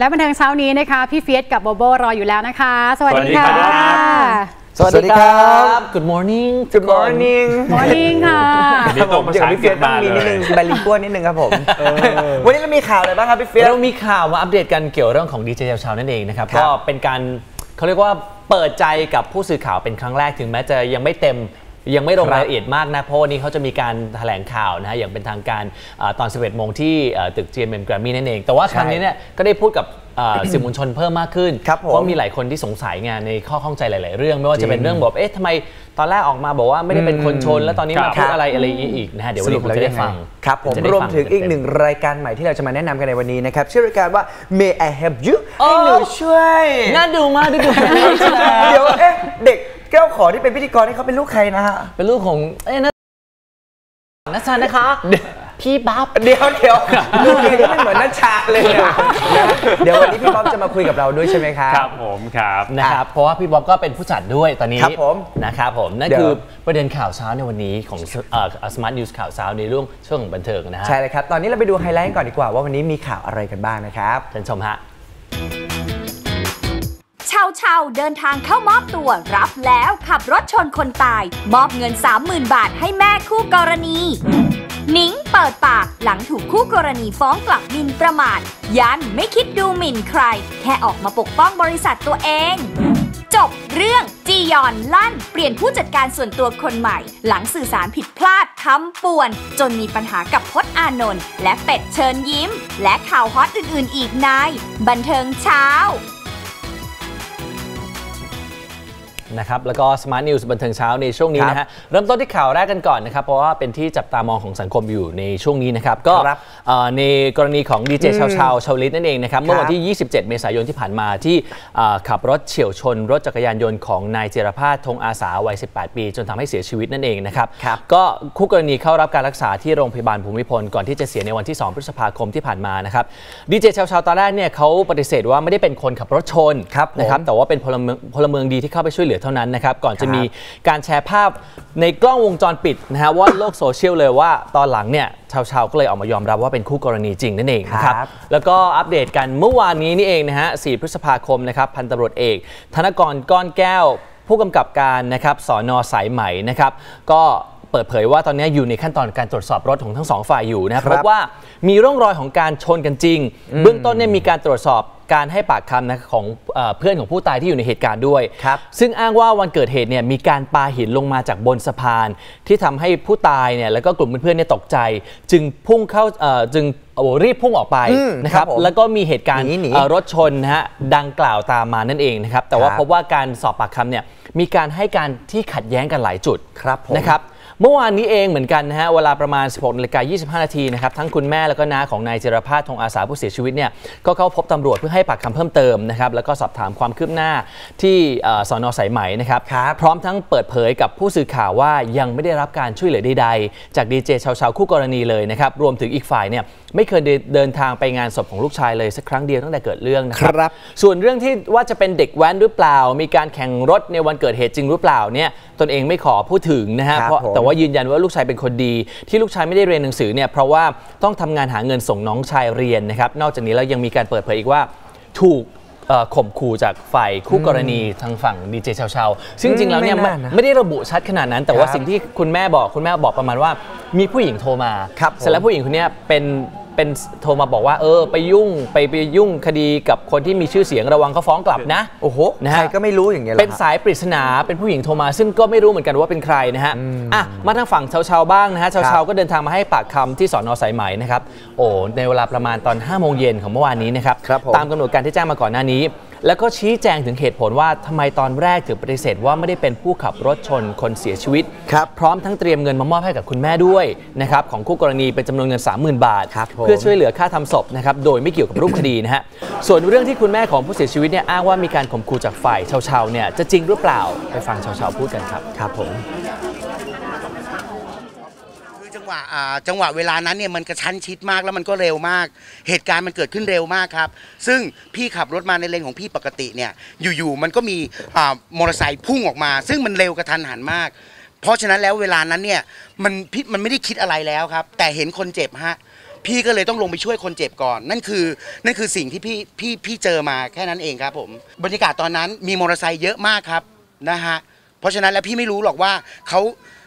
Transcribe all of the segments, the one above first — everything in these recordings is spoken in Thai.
และบันเทิงเช้านี้นะคะ พี่เฟียสกับโบโบรออยู่แล้วนะคะ สวัสดีค่ะ สวัสดีครับสวัสดีครับ Good morning Good morning มอร์นิ่งค่ะมีตรงภาเดี๋ยวษาอัพี่งกเฟีฤยษสต้องมามีเลนิดนึยงไบลิงกัวนิดนึงครับผมวันนี้เรามีข่าวอะไรบ้างครับพี่เฟียสเรามีข่าวมาอัปเดตกันเกี่ยวเรื่องของดีเจเช้าๆนั่นเองนะครับครับก็เป็นการเขาเรียกว่าเปิดใจกับผู้สื่อข่าวเป็นครั้งแรกถึงแม้จะยังไม่เต็ม ยังไม่ลงครับรายละเอียดมากนะเพราะวันนี้เขาจะมีการแถลงข่าวนะฮะอย่างเป็นทางการเอ่อตอน 11โมงที่เอ่อตึก GMM Grammy นั่นเอง แต่ว่าครั้งนี้เนี่ยก็ได้พูดกับเอ่อสื่อมวลชนเพิ่มมากขึ้นครับผมเพราะมีหลายคนที่สงสัยงานในข้อข้องใจหลาย ๆ เรื่อง ไม่ว่าจะเป็นจริงเรื่องแบบเอ๊ะทำไมตอนแรกออกมาบอกว่าไม่ได้เป็นคนชน แล้วตอนนี้ครัมาบพูดอะไรอะไรอย่างนี้อีกนะฮะเดี๋ยววันนี้ผมจะได้ฟังครับผมจะได้รวมฟัถึงอีกเต็มๆหนึ่งรายการใหม่ที่เราจะมาแนะนำกันในวันนี้นะครับชื่อรายการว่า May I help you โอ้ให้หนูช่วยน่าดูมากดูดูเดี๋ยวเอ๊ะเด็ก แก้วขอที่เป็นพิธีกรนี่เขาเป็นลูกใครนะฮะ เป็นลูกของ เอ้ยนะนัชชานะคะ พี่บ๊อบเดี๋ยวเดี๋ยวลูกเองก็ไม่เหมือนนัชชาเลยอะนะเดี๋ยววันนี้พี่บ๊อบจะมาคุยกับเราด้วยใช่ไหมครับ ครับผมครับนะครับ เพราะว่าพี่บ๊อบก็เป็นผู้จัดด้วยตอนนี้ครับผมนะครับผม นั่นเดี๋ยวคือประเด็นข่าวเช้าในวันนี้ของเอ่อสมาร์ทนิวส์ข่าวเช้าในเรื่องช่วงของบันเทิงนะฮะ ใช่เลยครับ ตอนนี้เราไปดูไฮไลท์กันก่อนดีกว่าว่าวันนี้มีข่าวอะไรกันบ้างนะครับเชิญชมฮะ ชาวชาวเดินทางเข้ามอบตัวรับแล้วขับรถชนคนตาย มอบเงิน 30,000 บาทให้แม่คู่กรณีนิงเปิดปากหลังถูกคู่กรณีฟ้องกลับหมินประมาท ยันไม่คิดดูหมิ่นใคร แค่ออกมาปกป้องบริษัทตัวเอง จบเรื่องจียอนลั่น เปลี่ยนผู้จัดการส่วนตัวคนใหม่ หลังสื่อสารผิดพลาดทำป่วน จนมีปัญหากับพจน์อานนท์และเป็ดเชิญยิ้ม และข่าวฮอตอื่นๆ อีกในบันเทิงเช้า นะครับแล้วก็ Smart News บันเทิงเช้าในช่วงนี้ครับนะฮะเริ่มต้นที่ข่าวแรกกันก่อนนะครับเพราะว่าเป็นที่จับตามองของสังคมอยู่ในช่วงนี้นะครับก็ครับเอ่อในกรณีของดีเจชาวชาวชาวลิตนั่นเองนะครับเมื่อวันที่ 27 เมษายนที่ผ่านมาที่เอ่อขับรถเฉียวชน รถจักรยานยนต์ของนายเจรพาสธงอาสาวัย 18 ปี จนทำให้เสียชีวิตนั่นเองนะครับครับก็คู่กรณีเข้ารับการรักษาที่โรงพยาบาลภูมิพลก่อนที่จะเสียในวันที่ 2 พฤษภาคมที่ผ่านมานะครับดีเจชาวชาวตอนแรกเนี่ยเขาปฏิเสธว่าไม่ได้เป็นคนขับรถชนครับผมนะครับแต่ว่าเป็นพลเมืองพลเมืองดีที่เข้าไปช่วยเหลือเท่านั้นนะครับก่อนจะครับมีการแชร์ภาพในกล้องวงจรปิดนะฮะว่าโลกโซเชียลเลยว่าตอนหลังเนี่ย ชาวชาวๆก็เลยออกมายอมรับว่าเป็นคู่กรณีจริงนั่นเองนะครับครับ แล้วก็อัปเดตกันเมื่อวานนี้นี่เองนะฮะ 4 พฤษภาคมนะครับพันตำรวจเอก ธนกรก้อนแก้ว ผู้กำกับการนะครับสอนอสายไหมนะครับ ก็ เปิดเผยว่าตอนนี้อยู่ในขั้นตอนการตรวจสอบรถของทั้งสองฝ่ายอยู่นะครับครับพบว่ามีร่องรอยของการชนกันจริง เบื้องต้นเนี่ยมีการตรวจสอบการให้ปากคำนะของเอ่อเพื่อนของผู้ตายที่อยู่ในเหตุการณ์ด้วยครับซึ่งอ้างว่าวันเกิดเหตุเนี่ยมีการปาหินลงมาจากบนสะพาน ที่ทำให้ผู้ตายเนี่ยแล้วก็กลุ่มเพื่อนๆเนี่ยตกใจ จึงพุ่งเข้าเอ่อจึงโอ้โหรีบพุ่งออกไปอืมนะครับครับผมแล้วก็มีเหตุการณ์หนีหนีเอ่อรถชนนะฮะดังกล่าวตามมานั่นเองนะครับแต่ว่าครับพบว่าการสอบปากคำเนี่ยมีการให้การที่ขัดแย้งกันหลายจุดครับผมนะครับ เมื่อวานนี้เองเหมือนกันนะฮะ เวลาประมาณ 16นาฬิกา25 นาทีนะครับ ทั้งคุณแม่แล้วก็น้าของนายเจรพาสธงอาสาผู้เสียชีวิตเนี่ย ก็เข้าพบตำรวจเพื่อให้ปากคำเพิ่มเติมนะครับ แล้วก็สอบถามความคืบหน้าที่เอ่อสอนอสายไหมนะครับครับ พร้อมทั้งเปิดเผยกับผู้สื่อข่าวว่ายังไม่ได้รับการช่วยเหลือใดๆ จากดีเจชาวชาวๆคู่กรณีเลยนะครับ รวมถึงอีกฝ่ายเนี่ยไม่เคยเดินทางไปงานศพของลูกชายเลยสักครั้งเดียวตั้งแต่เกิดเรื่องนะครัครับส่วนเรื่องที่ว่าจะเป็นเด็กแว้นหรือเปล่า มีการแข่งรถในวันเกิดเหตุจริงหรือเปล่าเนี่ย ตนเองไม่ขอพูดถึงนะฮะครับเพราะผมแต่ว่ายืนยันว่าลูกชายเป็นคนดี ที่ลูกชายไม่ได้เรียนหนังสือเนี่ยเพราะว่าต้องทำงานหาเงินส่งน้องชายเรียนนะครับนอกจากนี้แล้วยังมีการเปิดเผยอีกว่าถูกเอ่อข่มขู่จากฝ่ายคู่กรณีทางฝั่งดีเจชาวชาวๆซึ่งจริงๆแล้วเนี่ยไม่ไม่น่านะไม่ได้ระบุชัดขนาดนั้น แต่ว่าครับสิ่งที่คุณแม่บอกคุณแม่บอกประมาณว่า มีผู้หญิงโทรมาครับผมเสร็จแล้วผู้หญิงคนเนี้ยเป็น เป็นโทรมาบอกว่าเออไปยุ่งไปไปยุ่งคดีกับคนที่มีชื่อเสียงระวังเขาฟ้องกลับนะ โอ้โหนะฮะใครก็ไม่รู้อย่างเงี้ยหรอเป็นฮะสายปริศนาเป็นผู้หญิงโทรมา ซึ่งก็ไม่รู้เหมือนกันว่าเป็นใครนะฮะอะมาทางฝั่งชาวๆบ้างนะฮะครัชาวบๆก็เดินทางมาให้ปากคำที่สอนอสายไหมนะครับโอ้ในเวลาประมาณตอน5โมงเย็นของเมื่อวานนี้นะครับ ครับผม ตามกำหนดการที่แจ้งมาก่อนหน้านี้ แล้วก็ชี้แจงถึงเหตุผลว่าทำไมตอนแรกถึงปฏิเสธว่าไม่ได้เป็นผู้ขับรถชนคนเสียชีวิต ครับพร้อมทั้งเตรียมเงินมามอบให้กับคุณแม่ด้วยนะครับของคู่กรณีเป็นจำนวนเงิน 30,000 บาท ครับผม เพื่อช่วยเหลือค่าทำศพนะครับโดยไม่เกี่ยวกับรูปคดีนะฮะส่วนเรื่องที่คุณแม่ของผู้เสียชีวิตเนี่ยอ้างว่ามีการข่มขู่จากฝ่ายชาวๆเนี่ยจะจริงหรือเปล่าไปฟังชาวๆพูดกันครับ ครับผมคือจัง หวะอ่าจังหวะเวลานั้นเนี่ยมันกระชั้นชิดมากแล้วมันก็เร็วมาก เหตุการณ์มันเกิดขึ้นเร็วมากครับ ซึ่งพี่ขับรถมาในเลนของพี่ปกติเนี่ยอยู่ๆมันก็มีอ่ามอเตอร์ไซค์พุ่งออกมา ซึ่งมันเร็วกระทันหันมาก เพราะฉะนั้นแล้วเวลานั้นเนี่ยมันพี่มันไม่ได้คิดอะไรแล้วครับ แต่เห็นคนเจ็บฮะ พี่ก็เลยต้องลงไปช่วยคนเจ็บก่อน นั่นคือนั่นคือสิ่งที่พี่พี่พี่เจอมาแค่นั้นเองครับผมบรรยากาศตอนนั้นมีมอเตอร์ไซค์เยอะมากครับนะฮะเพราะฉะนั้นแล้วพี่ไม่รู้หรอกว่าเขา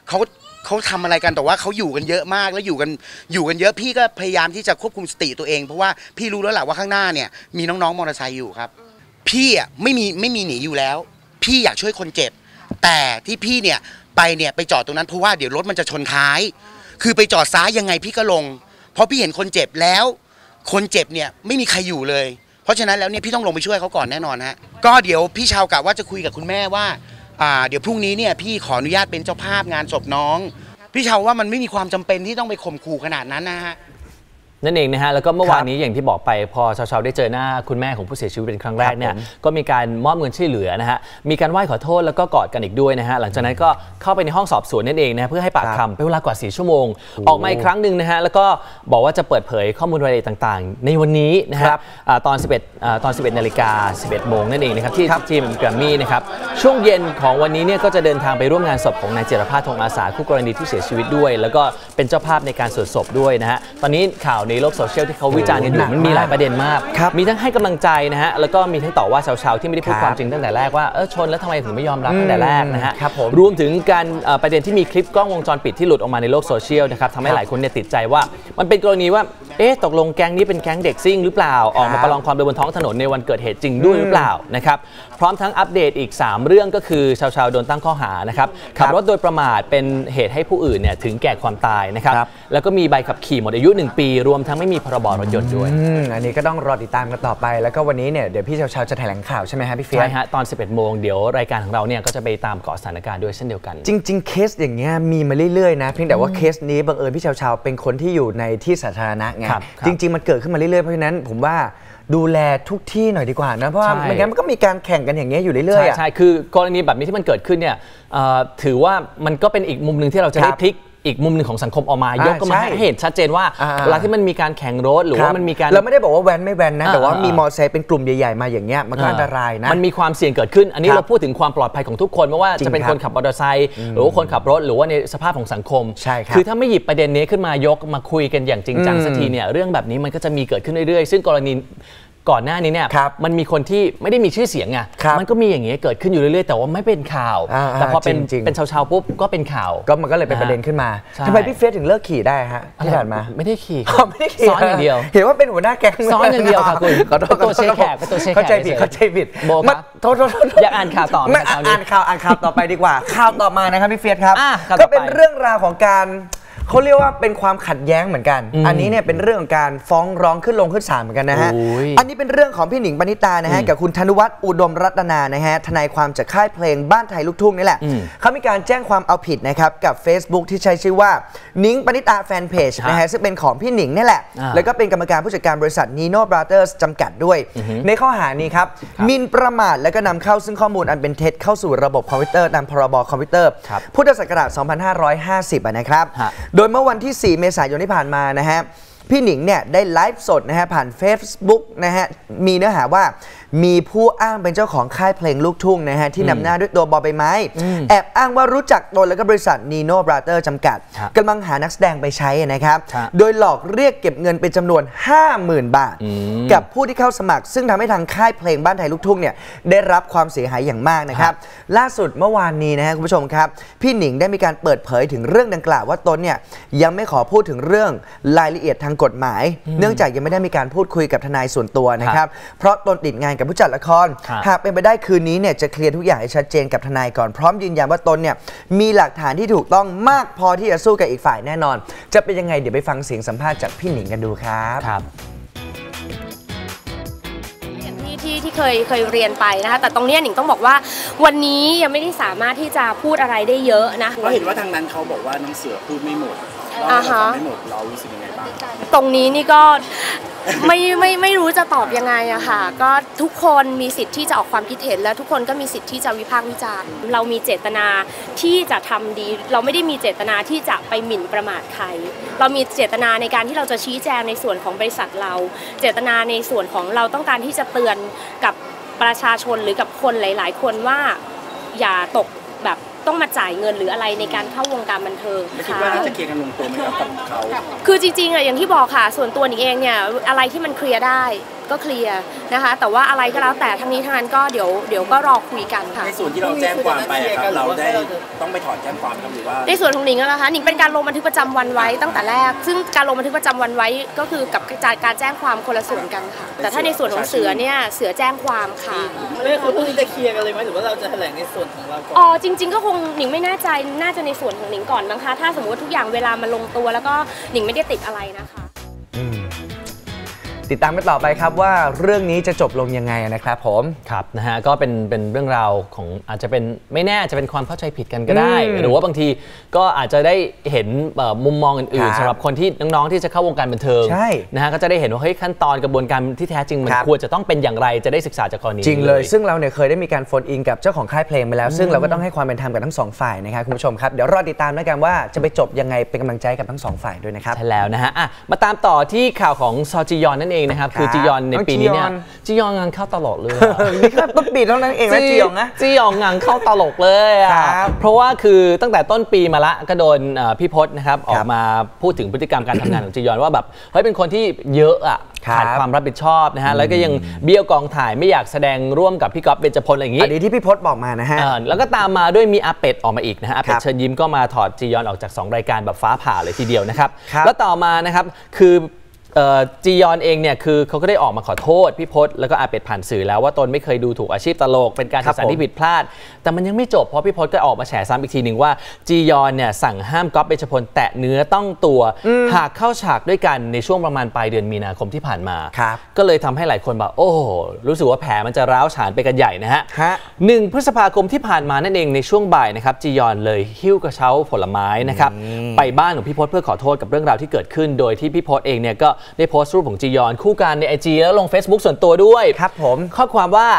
เขา เขาทำอะไรกันแต่ว่าเขาอยู่กันเยอะมากแล้วอยู่กันอยู่กันเยอะพี่ก็พยายามที่จะควบคุมสติตัวเอง เพราะว่าพี่รู้แล้วแหละว่าข้างหน้าเนี่ยมีน้องๆมอเตอร์ไซค์อยู่ครับ พี่อะไม่มีไม่มีหนีอยู่แล้ว พี่อยากช่วยคนเจ็บ แต่ที่พี่เนี่ยไปเนี่ยไปจอดตรงนั้นเพราะว่าเดี๋ยวรถมันจะชนท้าย คือไปจอดซ้ายยังไงพี่ก็ลง เพราะพี่เห็นคนเจ็บแล้ว คนเจ็บเนี่ยไม่มีใครอยู่เลย เพราะฉะนั้นแล้วเนี่ยพี่ต้องลงไปช่วยเขาก่อนแน่นอนฮะก็เดี๋ยวพี่ชาวกะว่าจะคุยกับคุณแม่ว่าอ่า เดี๋ยวพรุ่งนี้เนี่ยพี่ขออนุญาตเป็นเจ้าภาพงานศพน้อง พี่ชาวว่ามันไม่มีความจำเป็นที่ต้องไปข่มขู่ขนาดนั้นนะฮะ นั่นเองนะฮะแล้วก็เมื่อวานนี้อย่างที่บอกไปพอชาวๆได้เจอหน้าคุณแม่ของผู้เสียชีวิตเป็นครั้งแรกเนี่ยก็มีการมอบเงินช่วยเหลือนะฮะมีการไหว้ขอโทษแล้วก็กอดกันอีกด้วยนะฮะหลังจากนั้นก็เข้าไปในห้องสอบสวนนั่นเองนะเพื่อให้ปากคำเป็นเวลากว่า 4 ชั่วโมง ออกมาอีกครั้งหนึ่งนะฮะแล้วก็บอกว่าจะเปิดเผยข้อมูลรายละเอียดต่างๆ ในวันนี้นะฮะครับอ่าตอน 11อ่าตอน 11นาฬิกา 11 โมงนั่นเองนะครับที่ทีมแกรมมี่นะครับช่วงเย็นของวันนี้เนี่ยก็จะเดินทางไปร่วมงานศพของนายเจรพาสทองอาสาคู่กรณีที่เสียชีวิตด้วย แล้วก็เป็นเจ้าภาพในการสวดศพด้วยนะฮะตอนนี้ข่าวในโลกโซเชียลที่เขาวิจารณ์กันอยู่มันมีหลายประเด็นมากครับมีทั้งให้กำลังใจนะฮะแล้วก็มีทั้งต่อว่าชาวๆที่ไม่ได้พูดครับความจริงตั้งแต่แรกว่าเออชนแล้วทำไมถึงไม่ยอมรับตั้งแต่แรกนะฮะครับผมรวมถึงการเอ่อประเด็นที่มีคลิปกล้องวงจรปิดที่หลุดออกมาในโลกโซเชียลนะครับทำให้หลายคนเนี่ยติดใจว่า มันเป็นกรณีว่าเอ๊ะตกลงแก๊งนี้เป็นแก๊งเด็กซิ่งหรือเปล่าออกมาประลองความเร็วบนท้องถนนในวันเกิดเหตุจริงด้วยหรือเปล่านะครับพร้อมทั้งอัปเดตอีก 3 เรื่องก็คือชาวๆโดนตั้งข้อหานะครับขับรถโดยประมาทเป็นเหตุให้ผู้อื่นเนี่ยถึงแก่ความตายนะครับครับแล้วก็มีใบขับขี่หมดอายุ 1 ปีรวมทั้งไม่มีพรบรถยนต์ด้วย อืมอันนี้ก็ต้องรอติดตามกันต่อไป แล้วก็วันนี้เนี่ยเดี๋ยวพี่เชาวๆจะแถลงข่าวใช่ไหมฮะพี่เฟียส ใช่ฮะ ตอน 11 โมงเดี๋ยวรายการของเราเนี่ยก็จะไปตามเกาะสถานการณ์ด้วยเช่นเดียวกัน จริง ๆ เคสอย่างเงี้ยมีมาเรื่อย ๆ นะ เพียงแต่ว่าเคสนี้บังเอิญพี่ชาวๆเป็นคนที่อยู่ในที่สาธารณะไงครับครับจริง ๆ มันเกิดขึ้นมาเรื่อย ๆ เพราะฉะนั้นผมว่าดูแลทุกที่หน่อยดีกว่านะ เพราะว่าใช่ ไม่งั้นมันก็มีการแข่งกันอย่างเงี้ยอยู่เรื่อยๆใช่อะ ใช่คือกรณีแบบนี้ที่มันเกิดขึ้นเนี่ยเอ่อถือว่ามันก็เป็นอีกมุมหนึ่งที่เราจะครัได้บพลิก อีกมุมหนึ่งของสังคมออกมาอ่ายกก็มาใช่ให้เห็นชัดเจนว่าอ่าเวลาที่มันมีการแข่งรถหรือคว่าบมันมีการเราไม่ได้บอกว่าแว้นไม่แว้นนะอ่าแต่ว่าอ่ามีมีมอเตอร์ไซค์เป็นกลุ่มใหญ่ๆมาอย่างเงี้ยมันก็อันตรายนะมันมีความเสี่ยงเกิดขึ้น อันนี้ครับเราพูดถึงความปลอดภัยของทุกคนไม่ว่าจริงจะเป็นครับคนขับมอเตอร์ไซค์หรือว่าคนขับรถหรือว่าในสภาพของสังคมใช่ครับคือถ้าไม่หยิบประเด็นนี้ขึ้นมายกมาคุยกันอย่างจริงจังอืมสักทีเนี่ยเรื่องแบบนี้มันก็จะมีเกิดขึ้นเรื่อยๆ ซึ่งกรณี ก่อนหน้านี้เนี่ยครับมันมีคนที่ไม่ได้มีชื่อเสียงไงครับมันก็มีอย่างเงี้ยเกิดขึ้นอยู่เรื่อยๆ แต่ว่าไม่เป็นข่าวอ่าแต่พอเป็นจริงๆเป็นชาวๆปุ๊บก็เป็นข่าว ก็มันก็เลยเป็นประเด็นขึ้นมาใช่ทำไมพี่เฟียสถึงเลิกขี่ได้ฮะที่ผ่านมาไม่ได้ขี่อ๋อไม่ได้ขี่ซ้อนอย่างเดียว เห็นว่าเป็นหัวหน้าแก๊งซ้อนอย่างเดียวค่ะคุณขอโทษเป็นตัวขอโทษเช็คแขกเป็นตัวเช็คแขกเข้าใจผิดเฉยๆเข้าใจผิดโบครับมาโทษโทษโทษอยากอ่านข่าวต่อไหมไม่ครับอ่านข่าวอ่านข่าวต่อไปดีกว่าข่าวต่อมานะครับพี่เฟียสครับอะข่าวต่ก็อไปเป็นเรื่องราวของการ เขาเรียกว่าเป็นความขัดแย้งเหมือนกันอืมอันนี้เนี่ยเป็นเรื่องของการฟ้องร้องขึ้นลงขึ้นศาลเหมือนกันนะฮะโอ้ยอันนี้เป็นเรื่องของพี่หนิงปณิตานะฮะอืมกับคุณธนวัฒน์อุดมรัตนานะฮะทนายความจากค่ายเพลงบ้านไทยลูกทุ่งนี่แหละอืมเขามีการแจ้งความเอาผิดนะครับกับ Facebook ที่ใช้ชื่อว่าหนิงปณิตาแฟนเพจนะฮะซึ่งเป็นของพี่หนิงนี่แหละอ่าแล้วก็เป็นกรรมการผู้จัดการบริษัท Nino Brothers จำกัดด้วย ในข้อหานี้ครับหมินประมาทและก็นำเข้าซึ่งข้อมูลอันเป็นเท็จเข้าสู่ระบบคอมพิวเตอร์ตามพรบคอมพิวเตอร์ครับพุทธศักราช2550อะนะครับฮะโดยเมื่อวันที่ 4 เมษายนที่ผ่านมานะฮะพี่หนิงเนี่ยได้ไลฟ์สดนะฮะผ่าน Facebook นะฮะมีเนื้อหาว่า มีผู้อ้างเป็นเจ้าของค่ายเพลงลูกทุ่งนะฮะที่นำหน้าด้วยตัวบอใบไม้ แอบอ้างว่ารู้จักตนและก็บริษัท Nino Brother จำกัดครับกำลังหานักแสดงไปใช้นะครับครับ โดยหลอกเรียกเก็บเงินเป็นจำนวน 50,000 บาทอืมกับผู้ที่เข้าสมัคร ซึ่งทำให้ทางค่ายเพลงบ้านไทยลูกทุ่งเนี่ยได้รับความเสียหายอย่างมากนะครับล่าสุดเมื่อวานนี้นะฮะคุณผู้ชมครับ พี่หนิงได้มีการเปิดเผยถึงเรื่องดังกล่าวว่าตนเนี่ยยังไม่ขอพูดถึงเรื่องรายละเอียดทางกฎหมาย เนื่องจากยังไม่ได้มีการพูดคุยกับทนายส่วนตัวนะครับเพราะตนติดงานกับผู้จัดละครครับหากเป็นไปได้คืนนี้เนี่ยจะเคลียร์ทุกอย่างให้ชัดเจนกับทนายก่อนพร้อมยืนยันว่าตนเนี่ยมีหลักฐานที่ถูกต้องมากพอที่จะสู้กับอีกฝ่ายแน่นอน จะเป็นยังไงเดี๋ยวไปฟังเสียงสัมภาษณ์จากพี่หนิงกันดูครับครับอย่างที่ที่ที่เคยเคยเรียนไปนะคะ แต่ตรงเนี้ยหนิงต้องบอกว่าวันนี้ยังไม่ได้สามารถที่จะพูดอะไรได้เยอะนะเพราะเห็นว่าทางนั้นเขาบอกว่าน้องเสือพูดไม่หมดเรา อ่าเราฮะฟังไม่หมดเรารู้สึกยังไงบ้างตรงนี้นี่ก็ไม่ไม่ไม่รู้จะตอบยังไงอะค่ะ ก็ทุกคนมีสิทธิ์ที่จะออกความคิดเห็น และทุกคนก็มีสิทธิ์ที่จะวิพากษ์วิจารณ์ เรามีเจตนาที่จะทำดี เราไม่ได้มีเจตนาที่จะไปหมิ่นประมาทใคร เรามีเจตนาในการที่เราจะชี้แจงในส่วนของบริษัทเรา เจตนาในส่วนของเราต้องการที่จะเตือนกับประชาชนหรือกับคนหลาย ๆ คนว่าอย่าตกแบบ ต้องมาจ่ายเงินหรืออะไรในการเข้าวงการบันเทิงไม่คิดค่ะว่าน่าจะเคลียร์กันลงตัวไหมครับกับเขาคือจริงๆอะอย่างที่บอกค่ะ ส่วนตัวหนิงเองเนี่ยอะไรที่มันเคลียร์ได้ก็เคลียร์นะคะ แต่ว่าอะไรก็แล้วแต่ทั้งนี้ทั้งนั้นก็เดี๋ยวเดี๋ยวก็รอคุยกันค่ะ ในส่วนที่เราแจ้งความไปอะครับเราได้ต้องไปถอนแจ้งความครับหรือว่า ในส่วนของหนิงนะคะหนิงเป็นการลงบันทึกประจำวันไว้ตั้งแต่แรก ซึ่งการลงบันทึกประจำวันไว้ก็คือกับการแจ้งความคนละส่วนกันค่ะ แต่ถ้าในส่วนของเสือเนี่ยเสือแจ้งความค่ะ ไม่คือพรุ่งนี้จะเคลียร์กันเลยไหมหรือว่าเราจะแถลงในส่วนของเราก่อน อ๋อจริง ๆ ก็คงหนิงไม่แน่ใจน่าจะในส่วนของหนิงก่อนนะคะ ถ้าสมมติว่าทุกอย่างเวลามันลงตัว แล้วก็หนิงไม่ได้ติดอะไรนะคะ ติดตามกันต่อไปครับว่าเรื่องนี้จะจบลงยังไงนะครับผมครับนะฮะก็เป็นเป็นเรื่องราวของอาจจะเป็นไม่แน่อาจจะเป็นความเข้าใจผิดกันก็ได้อืมหรือว่าบางทีก็อาจจะได้เห็นเอ่อมุมมองอื่นครับๆสำหรับคนที่น้องๆที่จะเข้าวงการบันเทิงใช่นะฮะก็จะได้เห็นว่าเฮ้ยขั้นตอนกระบวนการที่แท้จริงมันครับควรจะต้องเป็นอย่างไรจะได้ศึกษาจากกรณีจริงเลยนี้ซึ่งเราเนี่ยเคยได้มีการโฟนอินกับเจ้าของค่ายเพลงไปแล้ว ซึ่งเราก็ต้องให้ความเป็นธรรมกับทั้งสองฝ่ายนะครับคุณผู้ชมครับเดี๋ยวรอติดตามแล้วกันว่าจะไปจบยังไงเป็นกำลังใจให้กับทั้งสองฝ่ายด้วยนะครับใช่แล้วนะฮะอะมาตามต่อที่ข่าวของซอจียอนนั่นเองนะครับ คือครับจียอนในน้องปีนี้เนี่ยจียอนจียอนงานเข้าตลอดเลยอะนี่แค่ต้นปีเท่านั้นเองนะจียองนะจียองงานเข้าตลกเลยอะครับเพราะว่าคือตั้งแต่ต้นปีมาละก็โดนเอ่อพี่พศนะครับอคอรักบมาพูดถึงพฤติกรรมการทำงานของจียอนว่าแบบเฮ้ยเป็นคนที่เยอะอะครับขาดความรับผิดชอบนะฮะแล้วก็ยังเบี้ยวกองถ่ายไม่อยากแสดงร่วมกับพี่ก๊อฟเบญจพลอะไรอย่างงี้อันนี้ที่พี่พศบอกมานะฮะเออแล้วก็ตามมาด้วยมีอาเป็ดออกมาอีกนะฮะอาเป็คดรับเชิญยิ้มก็มาถอดจียอนออกจาก 2 รายการแบบฟ้าผ่าเลยทีเดียวนะครับครับแล้วต่อมานะครับคือเอ่อ จียอนเองเนี่ยคือเขาก็ได้ออกมาขอโทษพี่พศแล้วก็อาเป็ดผ่านสื่อแล้วว่าตนไม่เคยดูถูกอาชีพตลก เป็นการครัสื่บอสารผมที่ผิดพลาด แต่มันยังไม่จบเพราะพี่พศก็ออกมาแฉซ้ำอีกทีหนึ่งว่าจียอนเนี่ยสั่งห้ามก๊อฟเบญจพลแตะเนื้อต้องตัว หากเข้าฉากด้วยกันในช่วงประมาณปลายเดือนมีนาคมที่ผ่านมาครับก็เลยทำให้หลายคนแบบโอ้โหรู้สึกว่าแผลมันจะร้าวฉานไปกันใหญ่นะฮะฮะหนึ่งพฤษภาคมที่ผ่านมานั่นเองในช่วงบ่ายนะครับจียอนเลยหิ้วกระเช้าผลไม้นะครับไปบ้านของพี่พศเพื่อขอโทษกับเรื่องราวที่เกิดขึ้น โดยที่พี่พศเองเนี่ยก็ได้โพสต์รูปของจียอนคู่กันในไอจีแล้วลง Facebook ส่วนตัวด้วย ครับผม ข้อความว่า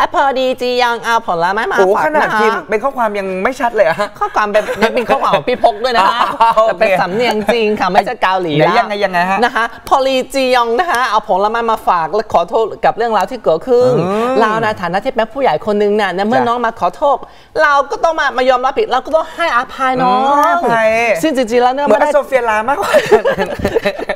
อะพอดีจียอนเอาผลไม้มาโอ้ฝากขนาดนะพิมคะพ์เป็นข้อความยังไม่ชัดเลยอะฮะข้อความเป็นเป็นข้อความของพี่พกด้วยนะฮะอ๋อโอเคแต่เป็นสำเนียงจริงค่ะไม่ใช่เกาหลีไหนนะยังไงยังไงฮะนะคะพอลีจียองนะคะเอาผลไม้มาฝากและขอโทษกับเรื่องราวที่เกิดขึ้นอืมเราในฐานะที่เป็นผู้ใหญ่คนหนึ่งเนี่ยในเมื่อจ้ะน้องมาขอโทษ เราก็ต้องมามายอมรับผิดเราก็ต้องให้อภัยน้ออืมให้งอภัยซึ่งจริงๆแล้วเนี่ยเหมือนไม่ได้โซเฟียลามากกว่า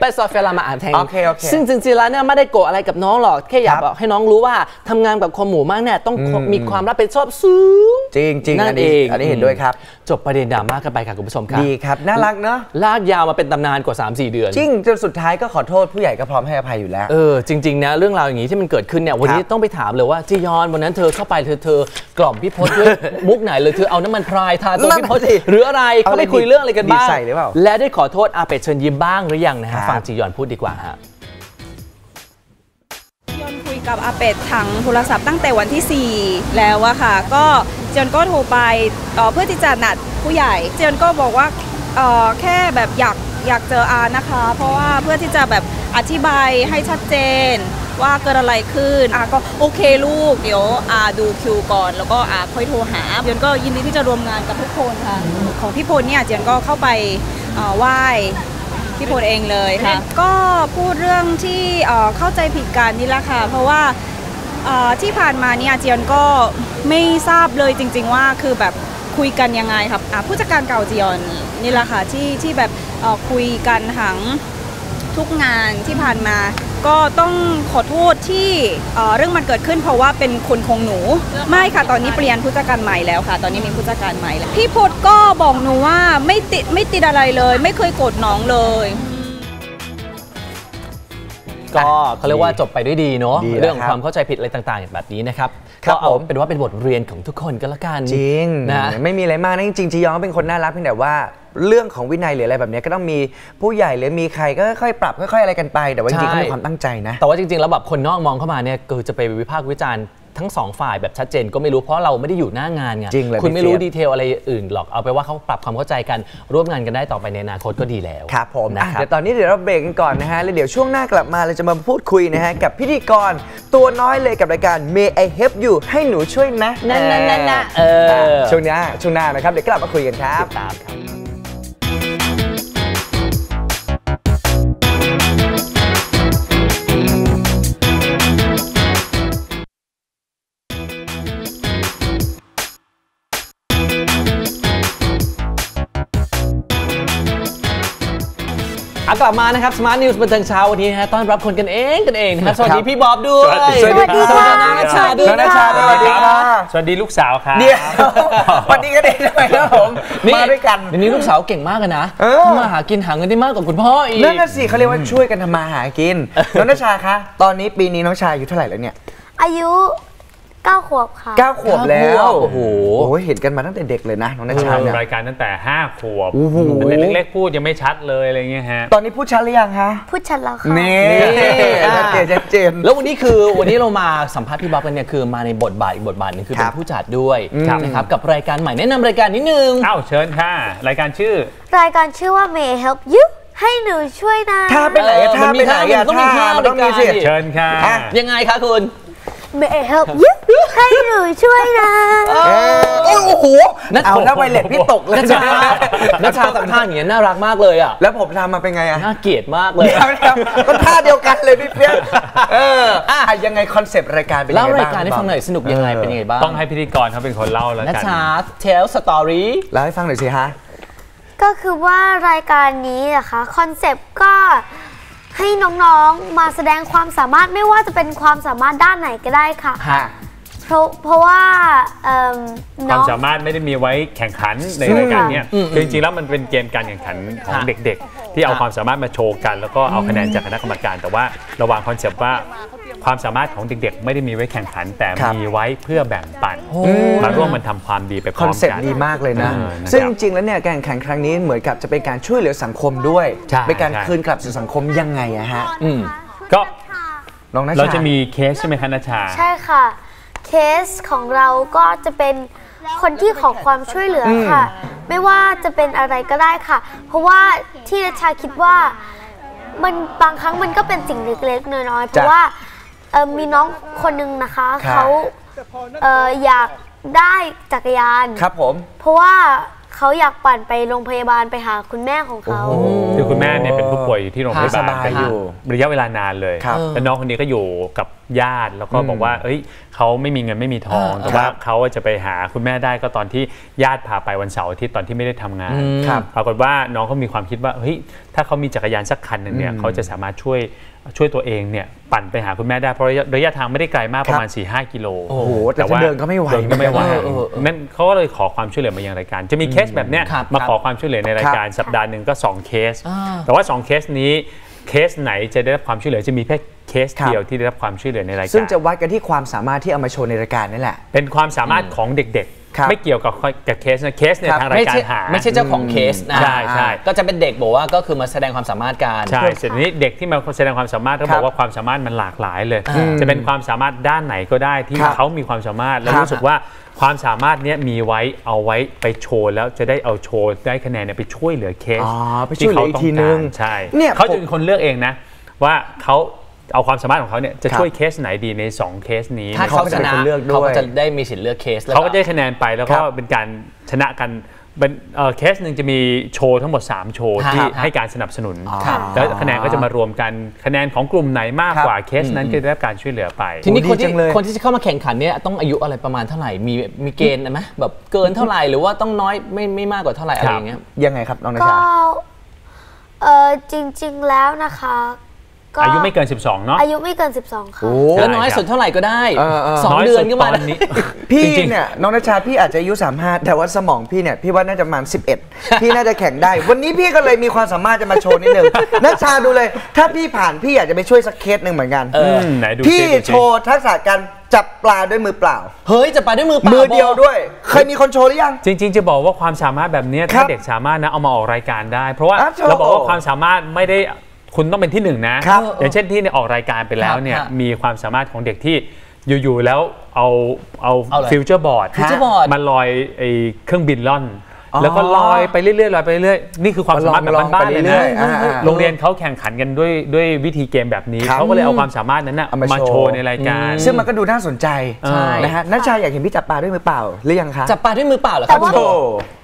ไปซอฟเฟียลามาอ่านแทนโอเคโอเคซึ่งจริงๆแล้วเนี่ยไม่ได้โกรธอะไรกับน้องหรอกแค่อยากครับบอกให้น้องรู้ว่าทำงานกับคนหมู่มากเนี่ยต้องอืมมีความรับผิดชอบสูงจริงจริงนั่อันนนี้เองอันนี้เห็นด้วยครับ จบประเด็นดราม่ากันไปค่ะคุณผู้ชมครับดีครับ น่ารักเนาะลากยาวมาเป็นตำนานกว่า 3-4 เดือน จริงจนสุดท้ายก็ขอโทษผู้ใหญ่ก็พร้อมให้อภัยอยู่แล้วเออจริงๆนะเรื่องราวอย่างนี้ที่มันเกิดขึ้นเนี่ยวันนี้ครับต้องไปถามเลยว่าจียอนวันนั้นเธอเข้าไปเธอเธอกล่อมพี่พศด้วยมุกไหนเลยเธอเอาน้ำมันพรายทาตัวนั่นพี่พศน่ะสิหรืออะไรเอาเขาอะไรไปคุยเรื่องอะไรกันบ้างดีใส่หรือเปล่าและได้ขอโทษอาเป็ดเชิญยิ้มบ้างหรือยังนะครัฮะบฟังจียอนพูดดีกว่าฮะยอนคุย กับอาเป็ดทางโทรศัพท์ตั้งแต่วันที่ 4 แล้วอะค่ะ ก็เจยนก็โทรไปเอ่อเพื่อที่จะนัดผู้ใหญ่ เจยนก็บอกว่าเอ่อแค่แบบอยากอยากเจออานะคะ เพราะว่าเพื่อที่จะแบบอธิบายให้ชัดเจนว่าเกิดอะไรขึ้นอาก็โอเคลูก เดี๋ยวอาดูคิวก่อน แล้วก็อาค่อยโทรหาเจยนก็ยินดีที่จะรวมงานกับทุกคนค่ะ ของพี่พลเนี่ยเจยนก็เข้าไปไหว้ พี่พลเองเลยค่ะ ก็พูดเรื่องที่เข้าใจผิดกันนี่แหละค่ะ เพราะว่าที่ผ่านมาเนี่ยเจียนก็ไม่ทราบเลยจริง ๆ ว่าคือแบบคุยกันยังไงครับผู้จัดการเก่าเจียนนี่แหละค่ะที่ที่แบบคุยกันทั้งทุกงานที่ผ่านมา ก็ต้องขอโทษที่เอ่อเรื่องมันเกิดขึ้นเพราะว่าเป็นคนของหนู ไม่ค่ะตอนนี้เปลี่ยนผู้จัดการใหม่แล้วค่ะ ตอนนี้มีผู้จัดการใหม่แล้วพี่พศก็บอกหนูว่าไม่ติดไม่ติดอะไรเลย ไม่เคยโกรธน้องเลย ก็เขาเรียกว่าจบไปด้วยดีเนาะดีแล้วเรื่องของครับ ความเข้าใจผิดอะไรต่างๆ แบบนี้นะครับครับ ก็เอาผมเป็นว่าเป็นบทเรียนของทุกคนก็แล้วกันจริงนะไม่มีอะไรมากนะจริงๆจียองก็เป็นคนน่ารักเพียงแต่ว่าเรื่องของวินัยหรืออะไรแบบเนี้ยก็ต้องมีผู้ใหญ่หรือมีใครก็ค่อยๆปรับค่อยๆอะไรกันไป แต่ว่าจริงๆเขามีความตั้งใจนะ แต่ว่าจริงๆแล้วแบบคนนอกมองเข้ามาเนี่ยคือจะไปวิพากษ์วิจารณ์ ทั้งสองฝ่ายแบบชัดเจนก็ไม่รู้เพราะเราไม่ได้อยู่หน้างานไงจริงเลยคุณไม่รู้พี่เฟียสดีเทลอะไรอื่นหรอกเอาไปนว่าเขาปรับความเข้าใจกันร่วมงานกันได้ต่อไปในอนาคตก็ดีแล้วครับผมนะอะครับเดี๋ยวตอนนี้เดี๋ยวเราเบรกกันก่อนนะฮะแล้วเดี๋ยวช่วงหน้ากลับมาเราจะมาพูดคุยนะฮะกับพิธีกรตัวน้อยเลยกับรายการ May I Help You ให้หนูช่วยนะนั่นๆๆๆเออช่วงหนี้าช่วงหน้านะครับเดี๋ยวกลับมาคุยกันครับตามครับ อากลับมานะครับ Smart News บันเทิงเช้าวันนี้นะฮะต้อนรับคนกันเองกันเองนะครับ สวัสดีพี่บ๊อบด้วยสวัสดีค่ะน้องนัชชาด้วยน้องนัชชาสวัสดีค่ะสวัสดีลูกสาวครับเดี๋ยววันนี้ก็เด็กทำไมครับผมมาด้วยกันเดี๋ยวนี้ลูกสาวเก่งมากเลยนะเออมาหากินหาเงินได้มากกว่าคุณพ่ออีกนั่นน่ะสิเขาเรียกว่าช่วยกันทำมาหากินน้องนัชชาคะตอนนี้ปีนี้น้องชายอายุเท่าไหร่แล้วเนี่ยอายุ 9ขวบค่ะ เก้าขวบแล้วโอ้โหโอ้โหเห็นกันมาตั้งแต่เด็กเลยนะน้องนัชชาเนี่ยทำรายการตั้งแต่5ขวบโอ้โหเป็นเล็กๆพูดยังไม่ชัดเลยอะไรเงี้ยฮะ ตอนนี้พูดชัดหรือยังคะพูดชัดแล้วค่ะนี่อ่าชัดเจนชัดเจน แล้ววันนี้คือวันนี้เรามาสัมภาษณ์พี่บ๊อบกันเนี่ยคือมาในบทบาทอีกบทบาทหนึงคือคเป็รันบผู้จัดด้วยครับนะครับกับรายการใหม่แนะนำรายการนิดนึงอ้าวเชิญค่ะ รายการชื่อ รายการชื่อว่า May I Help You ให้หนูช่วยนะท่าไปไหนอะเออท่ามันมีไปไหนอะท่ามันต้องมีท่ามันต้องมีสิในการดิเชิญค่ะอะ ยังไงคะคุณ May I Help You ให้หนูช่วยนะเออโอ้โหนัทเอาแล้วไวเล็ตพี่ตกเลยนัชชานัชชาทำท่าอย่างเงี้ยน่ารักมากเลยอะ แล้วผมทำมาเป็นไงอะน่าเกลียดมากเลยเดี๋ยวเดี๋ยวก็ท่าเดียวกันเลยพี่เปี้ยนเอออะยังไงคอนเซปต์รายการเป็นยังเล่าไงบ้างรายการให้ฟังหน่อยสนุกยังไงเป็นยังไงบ้าง ต้องให้พิธีกรเขาเป็นคนเล่าแล้วนัชกันชา tell story เล่าให้ฟังหน่อยสิฮะ ก็คือว่ารายการนี้นะคะคอนเซปต์ก็ ให้น้องๆมาแสดงความสามารถไม่ว่าจะเป็นความสามารถด้านไหนก็ได้ค่ะ ฮะเพราะเพราะว่าเอิ่มควาน้มองสามารถไม่ได้มีไว้แข่งขันในรายการเนี้ยคือจริงๆแล้วมันเป็นเกมการแข่งขันของค่ะเด็กๆ ที่เอาค่ะความสามารถมาโชว์กัน แล้วก็เอาคะแนนจากคณะกรรมการ แต่ว่าระวางคอนเซปต์ว่า ความสามารถของเด็กๆ ไม่ได้มีไว้แข่งขัน แต่ครับมีไว้เพื่อแบ่งปัน มาร่วมมันทำความดีไปพคร้ออนมเซ็ปกันต์ดีมากเลยนะเออนะครับซึ่งจริงๆแล้วเนี่ยการแข่งขันครั้งนี้เหมือนกับจะเป็นการช่วยเหลือสังคมด้วยใช่เป็นการใช่คืนกลับสู่สังคมยังไงอะฮะอืมก็น้องนัชชาเราจะมีเคสใช่ไหมคะนัชชา ใช่ค่ะ เคสของเราก็จะเป็นคนที่ขอความช่วยเหลือค่ะ ไม่ว่าจะเป็นอะไรก็ได้ค่ะ เพราะว่าที่นัชชาคิดว่ามันบางครั้งมันก็เป็นสิ่งเล็กๆน้อยๆเพราะว่า เอ่อมีน้องคนหนึงนะคะครับ เขาเอ่ออยากได้จักรยาน ครับผม เพราะว่าเขาอยากปั่นไปโรงพยาบาลไปหาคุณแม่ของเขา คือคุณแม่เนี่ยเป็นผู้ป่วยอยู่ที่โรงพยาบาลสบายเป็นอยู่ระยะเวลานานเลย ครับ แล้วน้องคนนี้ก็อยู่กับญาติแล้วก็บอกว่า เอ้ยเขาไม่มีเงินไม่มีทองอ่าแต่ว่าเขาจะไปหาคุณแม่ได้ก็ตอนที่ญาติพาไปวันเสาร์อาทิตย์ตอนที่ไม่ได้ทำงานครับปรากฏว่าน้องเขามีความคิดว่าเฮ้ยถ้าเขามีจักรยานสักคันหนึ่งเนี่ยเขาจะสามารถช่วยช่วยตัวเองเนี่ยปั่นไปหาคุณแม่ได้เพราะระยะระยะทางไม่ได้ไกลมากประมาณ4-5กิโลโอ้โหแต่ถ้าเดินก็ไม่ไหวเดินก็ไม่ไหวเออเออเออนั่นเขาก็เลยขอความช่วยเหลือมายังรายการ จะมีเคสแบบเนี้ยครับมาครับขอความช่วยเหลือในรายการสัปดาห์หนึ่งก็ 2 เคสอ่าแต่ว่า 2 เคสนี้เคสไหนจะได้รับความช่วยเหลือจะมีแค่ เคสครับเดียวที่ได้รับความช่วยเหลือในรายการซึ่งจะวัดกันที่ความสามารถที่เอามาโชว์ในรายการนี่แหละ เป็นความสามารถของเด็กครับๆไม่เกี่ยวกับกับเคสนะเคสเนี่ยครับทางราไม่ยการใช่หาไม่ใช่เจ้าของเคสนะใช่ใช่ก็จะเป็นเด็กบอกว่าก็คือมาแสดงความสามารถกันใช่เสร็จนี้เด็กที่มาแสดงความสามารถเขาครับบอกว่าความสามารถมันหลากหลายเลยอืมจะเป็นความสามารถด้านไหนก็ได้ที่ครับเขามีความสามารถแล้วครับรู้สึกว่าความสามารถเนี้ยมีไว้เอาไว้ไปโชว์แล้วจะได้เอาโชว์ได้คะแนนเนี่ยไปช่วยเหลือเคสอ๋อไปช่วยเหลืออีกทีนึงใช่เนี่ยเขาผจะมเป็นคนเลือกเองนะ ว่าเขา เอาความสามารถของเขาเนี่ยจะครับช่วยเคสไหนดีใน 2 เคสนี้ถ้าเขาชนะเขาเป็นคนเลือกด้วยเขาก็จะได้มีสิทธิ์เลือกเคสแล้วเขาก็ได้คะแนนไปแล้วก็ครับเป็นการชนะกันเป็นเอ่อเคสหนึ่งจะมีโชว์ทั้งหมด 3 โชว์ครับที่ครับให้การสนับสนุนครับแล้วคะแนนก็จะมารวมกันคะแนนของกลุ่มไหนมากครับกว่าเคสนั้นก็จะได้รับการช่วยเหลือไป ทีนี้โอ้คนดีจัที่งเลยคนที่จะเข้ามาแข่งขันเนี่ยต้องอายุอะไรประมาณเท่าไหร่มีมีเกณฑ์ไหมแบบเกินเท่าไหร่หรือว่าต้องน้อยไม่ไม่มากกว่าเท่าไหร่อะไรอย่างเงี้ยยังไงครับน้องนัชก็ชาเออจริง ๆแล้วนะคะ ก็อายุไม่เกิน 12 เนาะอายุไม่เกิน 12 ค่ะโอ้แล้วน้อยสุดเท่าไหร่ก็ได้เออเออ สองน้อยเดืสุอนดก็ตมาอนนี้พี่จริงๆเนี่ยน้องนัชชาพี่อาจจะอายุ35แต่ว่าสมองพี่เนี่ยพี่ว่าน่าจะประมาณ11 พี่น่าจะแข่งได้ วันนี้พี่ก็เลยมีความสามารถจะมาโชว์นิดนึง นัชชาดูเลย ถ้าพี่ผ่านพี่อยากจะไปช่วยสักเคสหนึ่งเหมือนกันเออมไหนดูสิพี่ดูสิ โชว์ทักษะการจับปลาด้วยมือเปล่า เฮ้ยจะไปด้วยมือเปล่ามือเดียวบกด้วย เคยมีคนโชว์หรือยัง จริงๆ จะบอกว่าความสามารถแบบเนี้ยครัถ้าบเด็กสามารถนะเอามาออกรายการได้ เพราะว่าอะโชว์เราบอกว่าความสามารถไม่ได้ คุณต้องเป็นที่หนึ่งนะครับอย่างเช่นที่ในออกรายการไปแล้วเนี่ยครับมีความสามารถของเด็กที่อยู่ๆแล้วเอาเอาเอาอะไรฟิวเจอร์บอร์ด Future board มันลอยไอ้เครื่องบินล่อนอ๋อ แล้วก็ลอยไปเรื่อยๆลอยไปเรื่อยๆนี่คือความสามารถแบบลองๆบ้านไปๆเลยเรื่นะอยๆอ่าๆโรงเรียนเขาแข่งขันกันด้วยด้วยวิธีเกมแบบนี้ครับเขาก็เลยเอาความสามารถนั้นนะเอามามาโชว์โชว์ในรายการ ซึ่งมันก็ดูน่าสนใจใช่นะฮะนัชชาอยากเห็นพี่จับปลาด้วยมือเปล่าหรือยังคะจับปลาด้วยมือเปล่าเหรอคแต่รับว่าคุณโบโอ้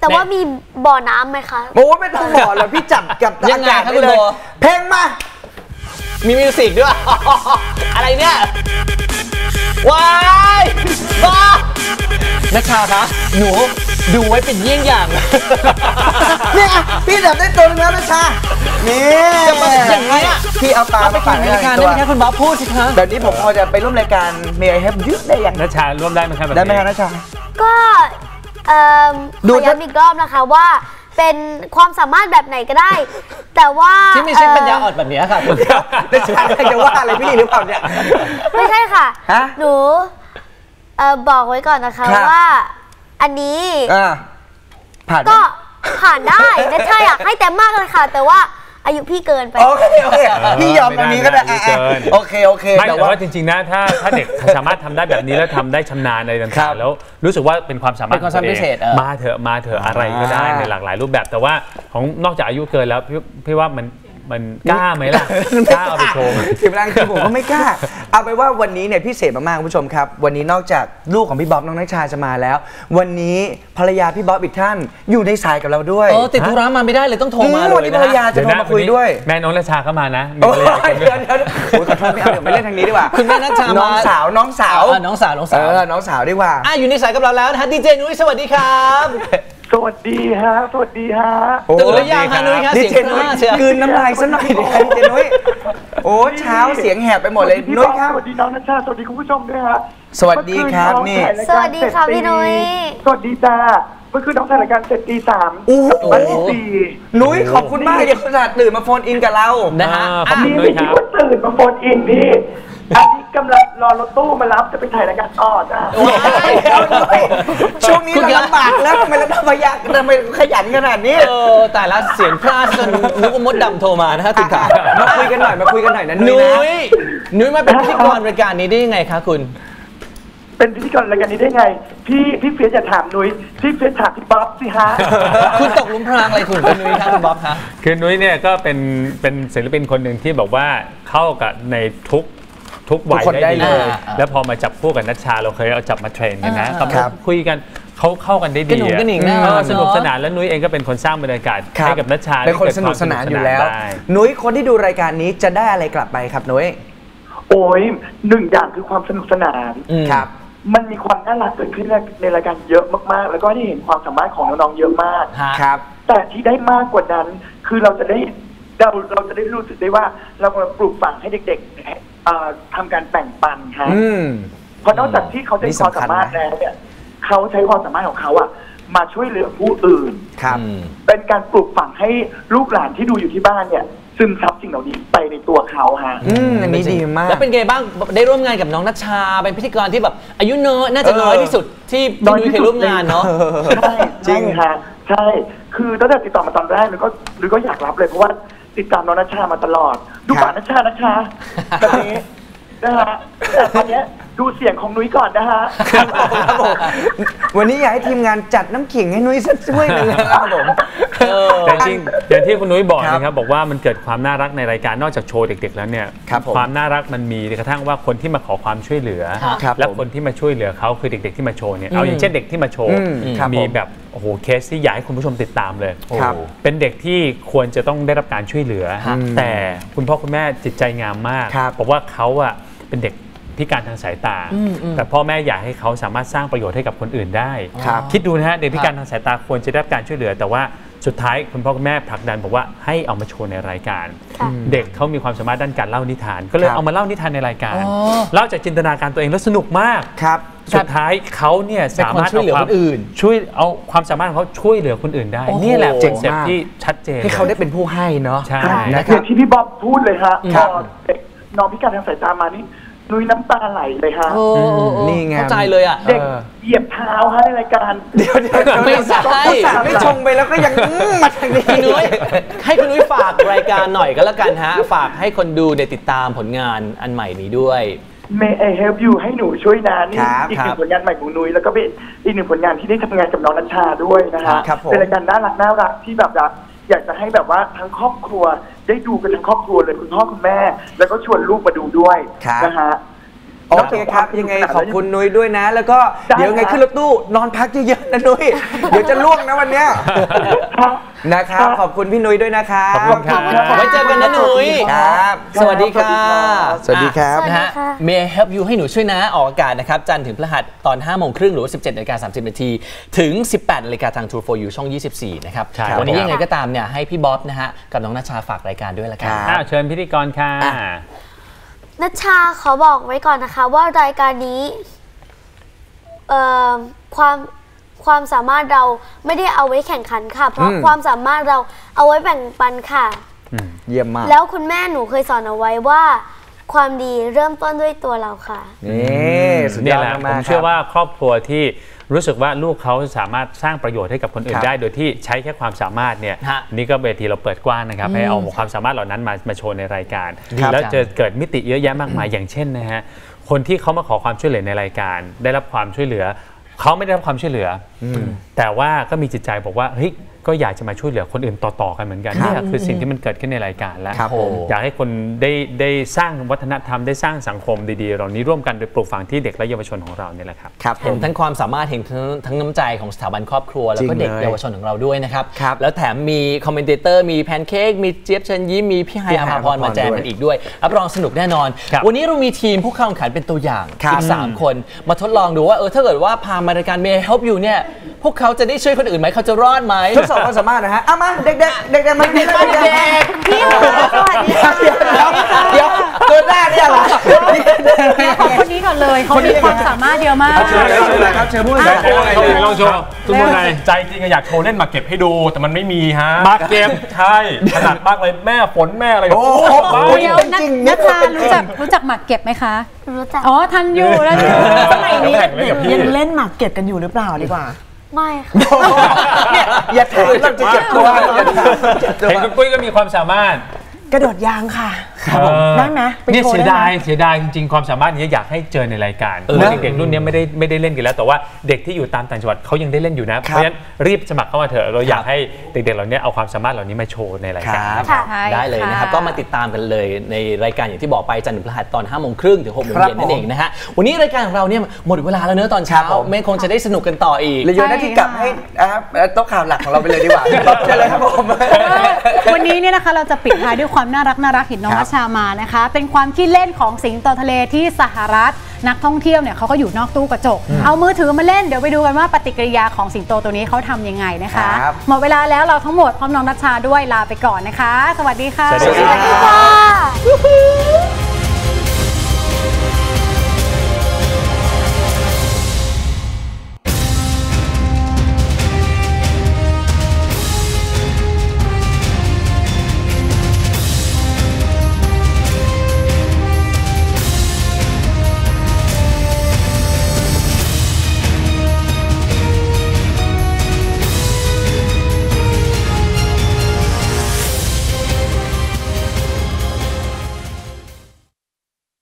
แต่ว่ามีบ่อน้ำไหมคะโอ้ไม่ต้องบอกเลยพี่จับกับยังไงอากาศครับได้เลยคุณโบเพลงมามีมิวสิกด้วยอะไรเนี่ย ว้ายบ้านักชาคะหนูดูไว้เป็นเยี่ยงอย่าง เนี่ยอะพี่แบบได้ตัวหนึงแล้วนะชานี่จะมาอย่างนี้อะ พี่เอาปลาเอาไปมาฝากกินให้รายการตัได้วไหมคะคุณบ๊อบพูดสิคะแบบนี้ผมพอจะไปร่วมรายการ May I Have You ได้ยังนัชชาร่วมได้ไหมครับแบบได้ไหมนี้ครับนะชา ก็เอิ่มดูขอย้ำอีกรอบนะคะว่า เป็นความสามารถแบบไหนก็ได้ แต่ว่าที่ไม่ใช่ปัญญาอ่อนเแบบนี้ค่ะคุณนะชาจะว่าอะไรพี่หรือเปล่าเนี่ยไม่ใช่ค่ะ ฮะ หนูเอ่อบอกไว้ก่อนนะคะครับ ว่า อันนี้อ่าผ่านไหม ก็ผ่านได้นะใช่อยากให้เต็มมากเลยค่ะ แต่ว่า อายุพี่เกินไป โอเคโอเคพี่ยอมตรงนี้ก็ได้ไม่อะได้อะไม่ได้โอเคโอเคไม่แต่แต่ว่าว่าจริงๆนะถ้าถ้าเด็กสามารถทำได้แบบนี้แล้วทำได้ชำนาญอะไรครัต่างบๆแล้วรู้สึกว่าเป็นความสามารถเป็นความสามารถพิเศษเออมาเถอะมาเถอะอะไรก็ได้อ่าในหลากหลายรูปแบบแต่ว่าของนอกจากอายุเกินแล้วพี่พี่ว่ามัน มันกล้าไหมล่ะกล้าเอาไปโชว์ไหมทีมงานคือผมก็ไม่กล้า เอาไปนว่าวันนี้เนี่ยพิเศษมากๆคุณผู้ชมครับ วันนี้นอกจากลูกของพี่บ๊อบน้องนัชชาจะมาแล้ว วันนี้ภรรยาพี่บ๊อบอีกท่านอยู่ในสายกับเราด้วยเออติดธุระมาไม่ได้เลยต้องโทรมาอืเลยวันนี้นะภรรยาจะโทรมาคุยด้วย แม่น้องราชาก็มานะมีโอ้ภรรยาคนยเดี๋ยวเดี๋ยวโอ้ยขอโทษไม่เอาเดี๋ยวไปเล่นทางนี้ดีกว่าคุณแม่นัชชามาน้องสาวน้องสาวอะน้องสาวน้องเอสาวอน้องสาวดีกว่าอะอยู่ในสายกับเราแล้วนะฮะดีเจนุ้ยสวัสดีครับ สวัสดีฮะ สวัสดีฮะ ตื่นหรือยังคะนุ้ยคะดีเสียงเจกนุ้ยล้าเชียวกลืนน้ำลายซะหน่อยดิดีเจนุ้ยโอ้เช้าเสียงแหบไปหมดเลยพี่นุ้ยบ๊อบครับสวัสดีน้องนัชชา สวัสดีคุณผู้ชมด้วยฮะสวัสดีครับเมื่อนี่น้องถ่ายรายสการวัสดีค่ะเสร็จพี่นุ้ยสวัสดีจ้าเมื่อคืนน้องถ่ายรายการเสร็จตีสามโอ้โหวันที่สี่นุ้ยขอบคุณมากที่ขนาดตื่นมาโฟนอินกับเรานะฮะอ่าขอบคุณนี่ด้วไม่ยคคิดรับว่าตื่นมาโฟนอินพี่ อันนี้กำลังรอรถตู้มารับจะไปถ่ายรายการต่อจ้าช่วงนี้เราลำบากแล้วทำไมเราทำไมยากทำไมขยันขนาดนี้ เออแต่ละเสียงพลาดจนนึกว่ามดดำโทรมานะฮะคุณขามาคุยกันหน่อยมาคุยกันหน่อยนะนุ้นุ้ยนะยนุ้ยมาเป็นพิธีกรรายการนี้ได้ยังไงคะคุณ เป็นพิธีกรรายการนี้ได้ไง พี่พี่เฟียสอย่าถามนุ้ยพี่เฟียสถามพี่บ๊อบสิฮะคุณตกหลุมพรางอะไรคุณคุณนุ้ยคะคุณบ๊อบคะคือนุ้ยเนี่ยก็เป็นเป็นศิลปินคนหนึ่งที่บอกว่าเข้ากับในทุก ทุกวัยทุกคนได้ได้เลดียแล้วพอมาจับคู่กับนัชชาเราเคยเอาจับมาเทรนกันนะอ่าก็ครับคุยกันเขาเข้ากันได้ดีกระหนุ่มกระหนิ่งแน่เออเนอะ สนุกสนานแล้วนุ้ยเองก็เป็นคนสร้างบรรยากาศครับให้กับนัชชาเป็นคนให้สกิดนุวากมสนานอยู่แล้ว ได้ นุ้ยคนที่ดูรายการนี้จะได้อะไรกลับไปครับนุ้ยโอ้ยหนึ่งอย่างคือความสนุกสนาน ครับ มันมีความน่ารักเกิดขึ้นในรายการเยอะมากๆ แล้วก็ได้เห็นความสามารถของน้องๆเยอะมาก ฮะ ครับ แต่ที่ได้มากกว่านั้น คือเราจะได้เราเราจะได้รู้สึกได้ว่าเรากำลังปลูกฝังให้เด็กๆเอ่อ ทำการแบ่งปันฮะอืม เพราะนอกจากที่เขาจะมีความสามารถแล้วเนี่ยเขาใช้ความสามารถของเขาอะมาช่วยเหลือผู้อื่น ครับ เป็นการปลูกฝังให้ลูกหลานที่ดูอยู่ที่บ้านเนี่ย ซึมซับสิ่งเหล่านี้ไปในตัวเขาฮะ อืมอันนี้ดีมาก แล้วเป็นไงบ้างได้ร่วมงานกับน้องนัชชา เป็นพิธีกรที่แบบ อายุน้อยน่าจะเออน้อยที่สุดที่พี่นุ้ยเคยร่วมงานเนาะ ใช่จริงฮะใช่ คือตั้งแต่ติดต่อมาตอนแรกหรือก็หรือก็อยากรับเลยเพราะว่าติดตามน้องนัชชามาตลอด ดูป่านัชชานัชชาแบบนี้นะฮะแต่ตอนเนี้ย ดูเสียงของนุ้ยก่อนนะฮะครับผมวันนี้อยากให้ทีมงานจัดน้ำขิงให้นุ้ยสักช่วยหนึ่งนะครับผม แต่จริงๆอย่างที่คุณนุ้ยบอกครับนะครับบอกว่ามันเกิดความน่ารักในรายการนอกจากโชว์เด็กๆแล้วเนี่ยครับผมความน่ารักมันมีกระทั่งว่าคนที่มาขอความช่วยเหลือ ครับและผมคนที่มาช่วยเหลือเขาคือเด็ก ๆที่มาโชว์เนี่ยเอาอย่างเช่นเด็กที่มาโชว์อืมครับมีผมแบบโอ้โหเคสที่อยากให้คุณผู้ชมติดตามเลยครับเป็นเด็กที่ควรจะต้องได้รับการช่วยเหลือครับแต่คุณพ่อคุณแม่จิตใจงามมากครับ บอกว่าเขาอะเป็นเด็ก พิการทางสายตาอืมอืมแต่พ่อแม่อยากให้เขาสามารถสร้างประโยชน์ให้กับคนอื่นได้ครับคิดดูนะฮะเด็กพิการทางสายตาควรจะได้รับการช่วยเหลือ แต่ว่าสุดท้ายคุณพ่อคุณแม่ผลักดันบอกว่าให้เอามาโชว์ในรายการค่ะเด็กเขามีความสามารถด้านการเล่านิทาน ก็เลยครับเอามาเล่านิทานในรายการอ๋อเล่าจากจินตนาการตัวเองแล้วสนุกมากครับสุดท้ายเขาเนี่ยเป็นสาคนมารถช่วยเหลือควาคมนอื่น ช่วยเอาความสามารถของเขาช่วยเหลือคนอื่นได้โอ้โหนี่แหละเจ๋คงอนเซ็ปมากต์ที่ชัดเจนให้เขาได้เป็นผู้ให้เนาะใช่นะคืออย่างที่พี่บ๊อบพูดเลยฮะคพรัอบเด็กน้องพิการทางสายตามานี่ นุ้ยน้ำตาไหลเลยฮะ โอ้โอ้โอ้นี่ไง เข้าใจเลยอะ เด็กเหยียบเท้าฮะในรายการเดี๋ยวเดี๋ยวเดี๋ยวไม่ใช่ อุตส่าห์ไม่ชงไปแล้วก็ยังอื้อมาทางนี้ คุณนุ้ยให้คุณนุ้ยฝากรายการหน่อยก็แล้วกันฮะ ฝากให้คนดูเนี่ยติดตามผลงานอันใหม่นี้ด้วย May I help you ให้หนูช่วยนะนี่ครับอีกหนึ่ครังบผลงานใหม่ของนุ้ยแล้วก็เป็นอีกหนึ่งผลงานที่ได้ทำงานกับน้องนัชชาด้วยนะฮะครับผม เป็นรายการน่ารักน่ารักที่แบบอยากอยากจะให้แบบว่าทั้งครอบครัว ได้ดูกันทั้งครอบครัวเลยคุณพ่อคุณแม่ แล้วก็ชวนลูกมาดูด้วยครับนะฮะ โอเคครับ ยังไงขอบคุณนุ้ยด้วยนะ แล้วก็ได้เดี๋ยวยังไงครับขึ้นรถตู้นอนพักเยอะๆนะนุ้ยเดี๋ยวจะล่วงนะวันเนี้ยนะครับขอบคุณพี่นุ้ยด้วยนะครับขอบคุณครับไว้เจอกันนะหนุยครับ สวัสดีค่ะสวัสดีครับนะฮะ May I help you ให้หนูช่วยนะ ออกอากาศนะครับ จันทร์ถึงพฤหัสตอน5โมงครึ่งหรือว่า 17นาฬิกา30นาทีถึง 18นาฬิกาทาง True for You ช่อง 24 นะครับใช่วันนี้ครับยังไงก็ตามเนี่ยให้พี่บ๊อบนะฮะ กับน้องนัชชาฝากรายการด้วยละกันอ้าวเชิญพิธีกรค่ะ นัชชาขอบอกไว้ก่อนนะคะ ว่ารายการนี้เอ่อความความสามารถเราไม่ได้เอาไว้แข่งขันค่ะ เพราะอืมความสามารถเราเอาไว้แบ่งปันค่ะเยี่ยมมาก แล้วคุณแม่หนูเคยสอนเอาไว้ว่า ความดีเริ่มต้นด้วยตัวเราค่ะนี่สุดยเนี่ยอดแหละมากผมๆเชื่อครับว่าครอบครัวที่ รู้สึกว่าลูกเขาสามารถสร้างประโยชน์ให้กับคนอื่คนรับได้ โดยที่ใช้แค่ความสามารถเนี่ยฮะนี่ก็เวทีเราเปิดกว้างนะครับให้เอาความสามารถเหล่านั้นมามาโชว์ในรายการครับแล้วจะเกิดมิติเยอะแยะมากมายอย่างเช่นนะฮะคนที่เขามาขอความช่วยเหลือในรายการ ได้รับความช่วยเหลือเขาไม่ได้รับความช่วยเหลืออแต่ว่าก็มีจิตใจบอกว่าเฮ้ยก็อยากจะมาช่วยเหลือคนอื่นต่อๆกันเหมือนกันเนี่ยคือสิ่งที่มันเกิดขึ้นในรายการแล้วครับผมอยากให้คนได้ได้สร้างวัฒนธรรมได้สร้างสังคมดีๆเหล่านี้ร่วมกันโดยปลูกฝังที่เด็กและเยาวชนของเราเนี่ยแหละครับครับผเห็นมทั้งความสามารถเห็นทั้งทั้งน้ำใจของสถาบันครอบครัว แล้วก็จริงเด็กเลยเยาวชนของเราด้วยนะครับครับแล้วแถมมีคอมเมนเตอร์มีแพนเค้กมีเจี๊ยบเชิญยิ้มมีพี่ไฮพี่อาไฮภาพรอาภาพรมาแจมด้วยกันอีกด้วยรับรองสนุกแน่นอนครับวันนี้เรามีทีมผู้เข้าแข่งขันเป็นตัวอย่างครับอีก3คน มาทดลองดูว่าเออถ้าเกิดว่าพามารายการ May I Help You เนี่ยพวกเขาจะได้ช่วยคนอื่นไหมเขาจะรอดไหมทดสอบความสามารถนะฮะเอามาเด็กๆเด็กๆมาเด็กๆเด็กๆพี่สวัสดีครับเดี๋ยวเดี๋ยวตัวหน้าเนี่ยเหรอของคนนี้ก่อนเลยเขามีความสามารถเยอะมากเชิญเลยครับเชิญพูดเลยโชว์อยดิลองโชว์ทุกคนใจจริงอยากโชว์เล่นมาเก็บให้ดูแต่มันไม่มีฮะมาเก็บใช่ถนัดมากเลยแม่ฝนแม่อะไรโอ้โหไปเดี๋ยวนัทนัชารู้จักรู้จักหมากเก็บไหมคะรู้จักอ๋อทันอยู่แล้วสมัยนี้เด็กยังเล่นหมากเก็บกันอยู่หรือเปล่าดีกว่า ไม่ค่ะ เนี่ยอย่าถามเราจะเจ็บตัวอย่าถามเจ็บตัว เห็นคุณปุ้ยก็มีความสามารถ กระโดดยางค่ะเออได้ไหมไปเนี่ยโชว์เสียได้ดายไหมเสียดายจริงๆ ความสามารถนี้อยากให้เจอในรายการเออเพราะเด็กๆรุ่นนี้ไม่ได้ไม่ได้เล่นกันแล้ว แต่ว่าเด็กที่อยู่ตามต่างจังหวัดเขายังได้เล่นอยู่นะ เพราะฉะนั้นรีบสมัครเข้ามาเถอะเราอยากให้เด็กๆเหล่านี้เอาความสามารถเหล่านี้มาโชว์ในรายการครับค่ะใช่ได้เลยนะครับค่ะก็มาติดตามกันเลยในรายการอย่างที่บอกไปจันทร์ถึงพฤหัสตอน5โมงครึ่งถึง6โมงครับเย็นนั่นเองผมนะฮะวันนี้รายการของเราเนี่ยหมดเวลาแล้วเนอะตอนเช้าครับผมไม่คงจะได้สนุกกันต่ออีกเลยโยนหน้าที่กลับให้นะครับโต๊ะข่าวหลักของเราไปเลยดีกว่าเชิญเลยครับผมวันนี้เนี่ยนะคะเราจะปิดท้ายด้วยความน่ารักน่ารักเห็นน้องครับนัชชามานะคะ เป็นความขี้เล่นของสิงโตทะเลที่สหรัฐนักท่องเที่ยวเนี่ยเขาก็อยู่นอกตู้กระจก เอามือถือมาเล่นเดี๋ยวไปดูกันว่าปฏิกิริยาของสิงโตตัวนี้เขาทำยังไงนะคะครับหมดเวลาแล้วเราทั้งหมดพร้อมน้องนัชชาด้วยลาไปก่อนนะคะ สวัสดีค่ะสวัสดีครับค่ะ